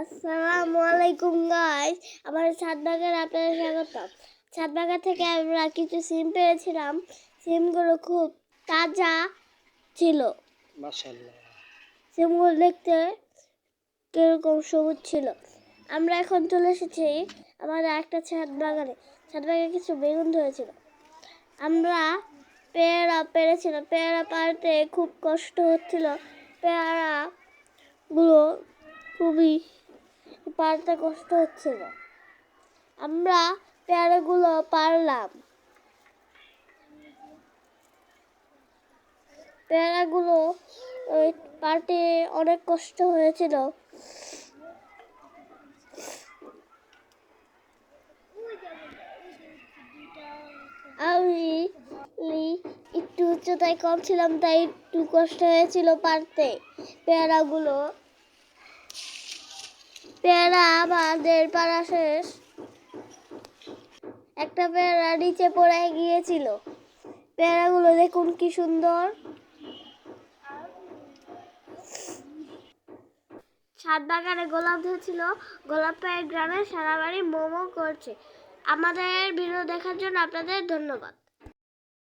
আসসালামু আলাইকুম গাইস আমার ছাদ বাগান আপনাদের স্বাগতম ছাদ বাগান থেকে আমরা কিছু সিম পেয়েছিলাম। সিমগুলো খুব তাজা ছিল। সিমগুলো দেখতে কীরকম সবুজ ছিল। আমরা এখন চলে এসেছি আমাদের একটা ছাদ বাগানে ছাদ বাগানে কিছু বেগুন ধরেছিল। আমরা পেয়ারা পেরেছিলাম। পেয়ারা পাড়তে খুব কষ্ট হচ্ছিল। পেয়ারাগুলো খুবই পাড়তে কষ্ট হচ্ছিল। আমরা পেয়ারাগুলো পারলাম পেয়ারাগুলো পাড়তে অনেক কষ্ট হয়েছিল। আমি একটু উচ্চতায় কম ছিলাম, তাই একটু কষ্ট হয়েছিল পারতে পেয়ারাগুলো পেয়ারা আমাদের পাড়া শেষ। একটা পেয়ারা নিচে পড়ে গিয়েছিল। পেয়ারাগুলো দেখুন কি সুন্দর। ছাদ বাগানে গোলাপ ধরেছিল। গোলাপের গ্রামে সারা বাড়ি মোমো করছে। আমাদের ভিডিও দেখার জন্য আপনাদের ধন্যবাদ।